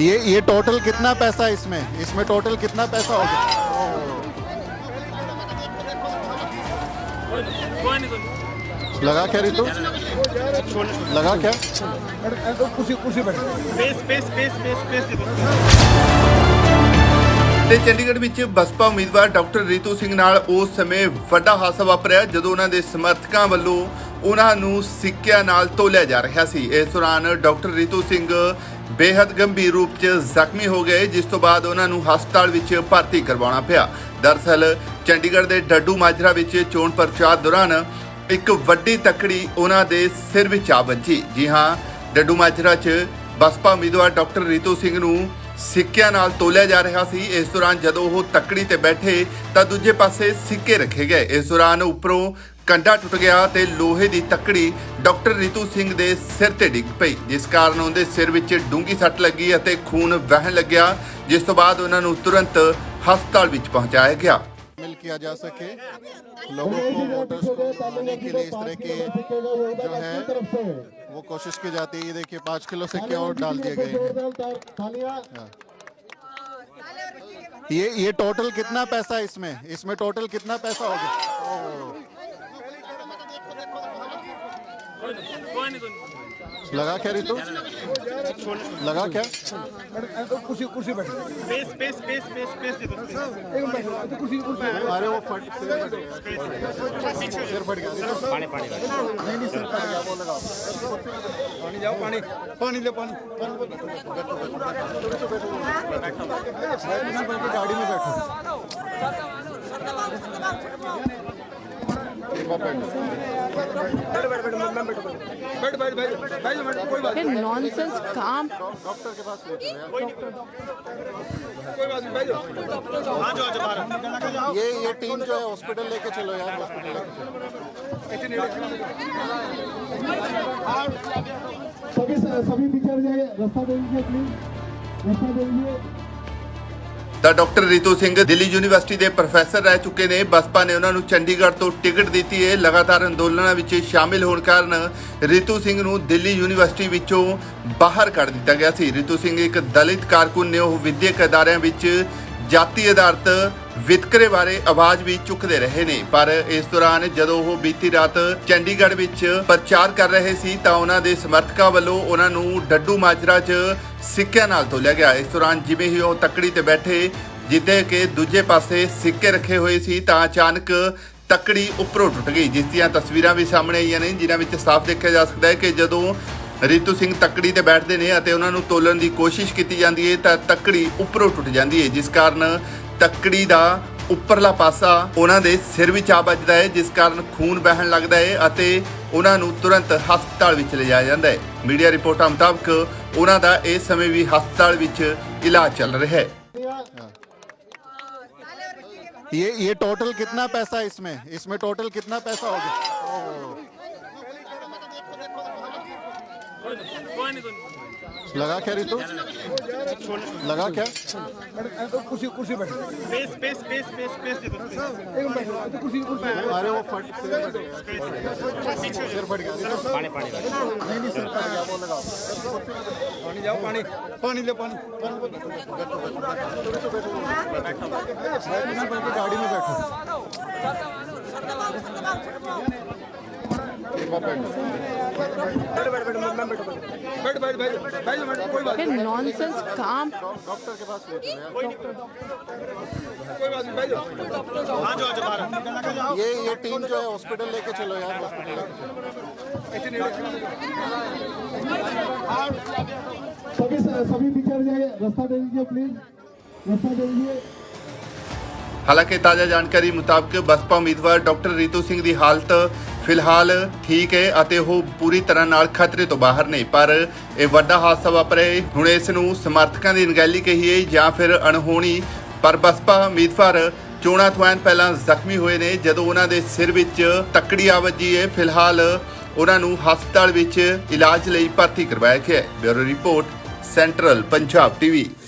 ये ये टोटल कितना पैसा है इसमें इसमें टोटल कितना पैसा हो गया लगा क्या रितु लगा क्या space space space space space दे दो ਤੇ ਚੰਡੀਗੜ੍ਹ ਵਿੱਚ ਬਸਪਾ ਉਮੀਦਵਾਰ ਡਾਕਟਰ ਰੀਤੂ ਸਿੰਘ ਨਾਲ ਉਸ ਸਮੇਂ ਵੱਡਾ ਹਾਦਸਾ ਵਾਪਰਿਆ ਜਦੋਂ ਉਹਨਾਂ ਦੇ ਸਮਰਥਕਾਂ ਵੱਲੋਂ ਉਹਨਾਂ ਨੂੰ ਸਿੱਕਿਆਂ ਨਾਲ ਤੋਲਿਆ ਜਾ ਰਿਹਾ ਸੀ। ਇਸ ਦੌਰਾਨ ਡਾਕਟਰ ਰਿਤੂ ਸਿੰਘ ਬੇहद ਗੰਭੀਰ ਰੂਪ 'ਚ ਜ਼ਖਮੀ ਹੋ ਗਏ, ਜਿਸ ਤੋਂ ਬਾਅਦ ਉਹਨਾਂ ਨੂੰ ਹਸਪਤਾਲ ਵਿੱਚ ਭਰਤੀ ਕਰਵਾਉਣਾ ਪਿਆ। ਦਰਅਸਲ ਚੰਡੀਗੜ੍ਹ ਦੇ ਡੱਡੂ ਮਾਜਰਾ ਵਿੱਚ ਚੋਣ ਪ੍ਰਚਾਰ ਦੌਰਾਨ ਇੱਕ ਵੱਡੀ ਤੱਕੜੀ ਉਹਨਾਂ ਦੇ ਸਿਰ ਵਿੱਚ ਆ ਵੱਜੀ। ਜੀ ਹਾਂ, ਡੱਡੂ ਮਾਜਰਾ 'ਚ ਬਸਪਾ ਉਮੀਦਵਾਰ ਡਾਕਟਰ ਰੀਤੂ ਸਿੰਘ ਨੂੰ ਸਿੱਕਿਆਂ ਨਾਲ ਤੋਲਿਆ ਜਾ ਰਿਹਾ ਸੀ। ਇਸ ਦੌਰਾਨ ਜਦੋਂ ਉਹ ਤੱਕੜੀ ਤੇ ਬੈਠੇ, ਤਾਂ ਦੂਜੇ ਪਾਸੇ ਸਿੱਕੇ ਰੱਖੇ ਗਏ। ਇਸ ਦੌਰਾਨ ਉੱਪਰੋਂ ਕੰਡਾ ਟੁੱਟ ਗਿਆ ਤੇ ਲੋਹੇ ਦੀ ਤੱਕੜੀ ਡਾਕਟਰ ਰੀਤੂ ਸਿੰਘ ਦੇ ਸਿਰ ਤੇ ਡਿੱਗ ਪਈ ਜਿਸ ਕਾਰਨ ਉਹਦੇ ਸਿਰ ਵਿੱਚ ਡੂੰਗੀ ਸੱਟ ਲੱਗੀ ਅਤੇ ਖੂਨ ਵਹਿਣ ਲੱਗਿਆ ਜਿਸ ਤੋਂ ਬਾਅਦ ਉਹਨਾਂ ਨੂੰ ਤੁਰੰਤ ਹਸਪਤਾਲ ਵਿੱਚ ਪਹੁੰਚਾਇਆ ਗਿਆ शामिल किया जा सके लोगों को वोटर्स को बनाने के लिए इस तरह के जो है वो कोशिश की जाती है ये देखिए पाँच किलो सिक्के और डाल दिए गए हैं हाँ। ये ये टोटल कितना पैसा है इसमें इसमें टोटल कितना पैसा हो गया ओह, कोई नहीं कोई लगा क्या रितु लगा क्या space space space space space दे दो अरे वो फट सिर फट गया सिर फट गया पानी पानी नहीं नहीं सिर फट गया वो लगाओ पानी जाओ पानी पानी ले पानी बैठो बैठो गाड़ी में बैठो एक बार बैठो फिर नॉनसेंस काम। डॉक्टर के पास ये ये टीम जो है हॉस्पिटल लेके चलो यार हॉस्पिटल लेके सभी सभी जाए रास्ता दे दीजिए प्लीज़ रास्ता दे दीजिए ਤਾਂ ਡਾਕਟਰ ਰੀਤੂ ਸਿੰਘ ਦਿੱਲੀ ਯੂਨੀਵਰਸਿਟੀ ਦੇ ਪ੍ਰੋਫੈਸਰ ਰਹਿ ਚੁੱਕੇ ਨੇ। ਬਸਪਾ ਨੇ ਉਹਨਾਂ ਨੂੰ ਚੰਡੀਗੜ੍ਹ ਤੋਂ ਟਿਕਟ ਦਿੱਤੀ। ਹੈ ਲਗਾਤਾਰ ਅੰਦੋਲਨਾਂ ਵਿੱਚ ਸ਼ਾਮਿਲ ਹੋਣ ਕਾਰਨ ਰੀਤੂ ਸਿੰਘ ਨੂੰ ਦਿੱਲੀ ਯੂਨੀਵਰਸਿਟੀ ਵਿੱਚੋਂ ਬਾਹਰ ਕੱਢ ਦਿੱਤਾ ਗਿਆ ਸੀ। ਰੀਤੂ ਸਿੰਘ ਇੱਕ ਦਲਿਤ ਕਾਰਕੁਨ ਨੇ ਉਹ ਵਿਦਿਅਕ ਅਦਾਰਿਆਂ ਵਿੱਚ ਜਾਤੀ ਆਧਾਰਿਤ ਵਿਤਕਰੇ ਬਾਰੇ ਆਵਾਜ਼ ਵੀ ਚੁੱਕਦੇ ਰਹੇ ਨੇ। ਪਰ ਇਸ ਦੌਰਾਨ ਜਦੋਂ ਉਹ ਬੀਤੀ ਰਾਤ ਚੰਡੀਗੜ੍ਹ ਵਿੱਚ ਪ੍ਰਚਾਰ ਕਰ ਰਹੇ ਸੀ, ਤਾਂ ਉਹਨਾਂ ਦੇ ਸਮਰਥਕਾਂ ਵੱਲੋਂ ਉਹਨਾਂ ਨੂੰ ਡੱਡੂ ਮਾਜਰਾ 'ਚ ਸਿੱਕਿਆਂ ਨਾਲ ਤੋਲਿਆ ਗਿਆ। ਇਸ ਦੌਰਾਨ ਜਿਵੇਂ ਹੀ ਉਹ ਤੱਕੜੀ ਤੇ ਬੈਠੇ, ਜਿੱਦੇ ਕਿ ਦੂਜੇ ਪਾਸੇ ਸਿੱਕੇ ਰੱਖੇ ਹੋਏ ਸੀ, ਤਾਂ ਅਚਾਨਕ ਤੱਕੜੀ ਉੱਪਰੋਂ ਟੁੱਟ ਗਈ, ਜਿਸ ਦੀਆਂ ਤਸਵੀਰਾਂ ਵੀ ਸਾਹਮਣੇ ਆਈਆਂ ਨੇ, ਜਿਨ੍ਹਾਂ ਵਿੱਚ ਸਾਫ਼ ਦੇਖਿਆ ਜਾ ਸਕਦਾ ਹੈ ਕਿ ਜਦੋਂ ਰੀਤੂ ਸਿੰਘ ਤੱਕੜੀ ਤੇ ਬੈਠਦੇ ਨੇ ਅਤੇ ਉਹਨਾਂ ਨੂੰ ਤੋਲਣ ਦੀ ਕੋਸ਼ਿਸ਼ ਕੀਤੀ ਜਾਂਦੀ ਹੈ ਤਾਂ ਤੱਕੜੀ ਉੱਪਰੋਂ ਟੁੱਟ ਜਾਂਦੀ ਹੈ ਜਿਸ ਕਾਰਨ ਤੱਕੜੀ ਦਾ ਉੱਪਰਲਾ ਪਾਸਾ ਉਹਨਾਂ ਦੇ ਸਿਰ ਵਿੱਚ ਆ ਵੱਜਦਾ ਹੈ ਜਿਸ ਕਾਰਨ ਖੂਨ ਵਹਿਣ ਲੱਗਦਾ ਹੈ ਅਤੇ ਉਹਨਾਂ ਨੂੰ ਤੁਰੰਤ ਹਸਪਤਾਲ ਵਿੱਚ ਲਿਜਾਇਆ ਜਾਂਦਾ ਹੈ ਮੀਡੀਆ ਰਿਪੋਰਟਾਂ ਮੁਤਾਬਕ ਉਹਨਾਂ ਦਾ ਇਸ ਸਮੇਂ ਵੀ ਹਸਪਤਾਲ ਵਿੱਚ ਇਲਾਜ ਚੱਲ ਰਿਹਾ ਹੈ ये ये टोटल कितना पैसा है इसमें इसमें टोटल कितना पैसा हो गया ओह, कोई नहीं कोई लगा क्या रितु लगा क्या space space space space space दे दो अरे वो फट सिर फट गया सिर फट गया पानी पानी नहीं नहीं सिर फट गया वो लगाओ पानी जाओ पानी पानी ले पानी बैठो बैठो बैठो गाड़ी में बैठो नॉन सेंस काम ये ये टीम जो है हॉस्पिटल लेके चलो यार हॉस्पिटल सभी सभी टीचर दे दीजिए प्लीज़ रास्ता दे दीजिए। ਹਾਲਾਂਕਿ ਤਾਜ਼ਾ ਜਾਣਕਾਰੀ ਮੁਤਾਬਕ ਬਸਪਾ ਉਮੀਦਵਾਰ ਡਾਕਟਰ ਰੀਤੂ ਸਿੰਘ ਦੀ ਹਾਲਤ ਫਿਲਹਾਲ ਠੀਕ ਹੈ ਅਤੇ ਉਹ ਪੂਰੀ ਤਰ੍ਹਾਂ ਨਾਲ ਖਤਰੇ ਤੋਂ ਬਾਹਰ ਨੇ। ਪਰ ਇਹ ਵੱਡਾ ਹਾਦਸਾ ਵਾਪਰਿਆ ਹੁਣ ਇਸ ਨੂੰ ਸਮਰਥਕਾਂ ਦੀ ਅਣਗਹਿਲੀ ਕਹੀਏ ਜਾਂ ਫਿਰ ਅਣਹੋਣੀ। ਪਰ ਬਸਪਾ ਉਮੀਦਵਾਰ ਚੋਣਾਂ ਤੋਂ ਪਹਿਲਾਂ ਜ਼ਖਮੀ ਹੋਏ ਨੇ। ਜਦੋਂ ਉਹਨਾਂ ਦੇ ਸਿਰ ਵਿੱਚ ਤੱਕੜੀ ਆ ਵੱਜੀ ਹੈ, ਫਿਲਹਾਲ ਉਹਨਾਂ ਨੂੰ ਹਸਪਤਾਲ ਵਿੱਚ ਇਲਾਜ ਲਈ ਭਰਤੀ ਕਰਵਾਇਆ ਗਿਆ ਹੈ। Bureau report, central Punjab TV.